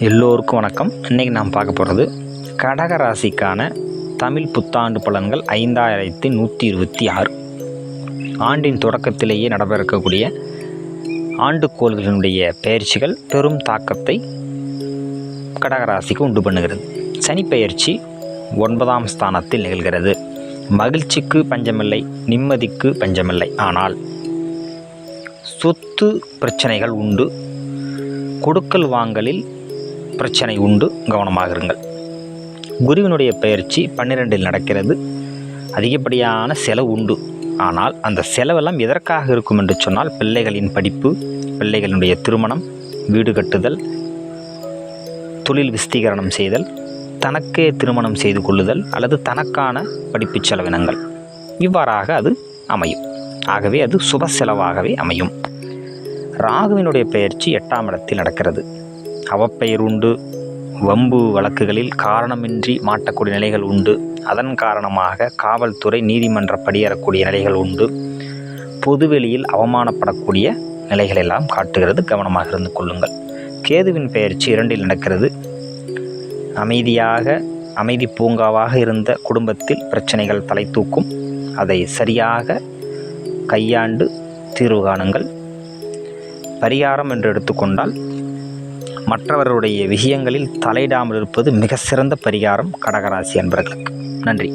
எல்லோருக்கும் வணக்கம். இன்றைக்கி நாம் பார்க்க போகிறது கடக ராசிக்கான தமிழ் புத்தாண்டு பலன்கள் ஐந்தாயிரத்தி நூற்றி இருபத்தி ஆறு. ஆண்டின் தொடக்கத்திலேயே நடைபெறக்கூடிய ஆண்டுக்கோள்களினுடைய பயிற்சிகள் பெரும் தாக்கத்தை கடகராசிக்கு உண்டு பண்ணுகிறது. சனி ஒன்பதாம் ஸ்தானத்தில் நிகழ்கிறது. மகிழ்ச்சிக்கு பஞ்சமில்லை நிம்மதிக்கு பஞ்சமில்லை. ஆனால் சொத்து பிரச்சனைகள் உண்டு. கொடுக்கல் வாங்கலில் பிரச்சனை உண்டு. கவனமாக இருங்கள். குருவினுடைய பயிற்சி பன்னிரெண்டில் நடக்கிறது. அதிகப்படியான செலவு உண்டு. ஆனால் அந்த செலவெல்லாம் எதற்காக இருக்கும் என்று சொன்னால் பிள்ளைகளின் படிப்பு பிள்ளைகளினுடைய திருமணம் வீடு கட்டுதல் தொழில் விஸ்தீகரணம் செய்தல் தனக்கே திருமணம் செய்து கொள்ளுதல் அல்லது தனக்கான படிப்பு செலவினங்கள். இவ்வாறாக அது அமையும். ஆகவே அது சுப செலவாகவே அமையும். ராகுவினுடைய பயிற்சி எட்டாம் இடத்தில் நடக்கிறது. அவப்பெயர் உண்டு வம்பு வழக்குகளில் காரணமின்றி மாட்டக்கூடிய நிலைகள் உண்டு. அதன் காரணமாக காவல்துறை நீதிமன்ற படியேறக்கூடிய நிலைகள் உண்டு. பொதுவெளியில் அவமானப்படக்கூடிய நிலைகளெல்லாம் காட்டுகிறது. கவனமாக இருந்து கொள்ளுங்கள். கேதுவின் பெயர்ச்சி இரண்டில் நடக்கிறது. அமைதியாக அமைதி பூங்காவாக இருந்த குடும்பத்தில் பிரச்சனைகள் தலை தூக்கும். அதை சரியாக கையாண்டு தீர்வு காணுங்கள். பரிகாரம் என்று எடுத்துக்கொண்டால் மற்றவர்களுடைய விஷயங்களில் தலையிடாமல் இருப்பது மிக சிறந்த பரிகாரம் கடகராசி அன்பர்களுக்கு. நன்றி.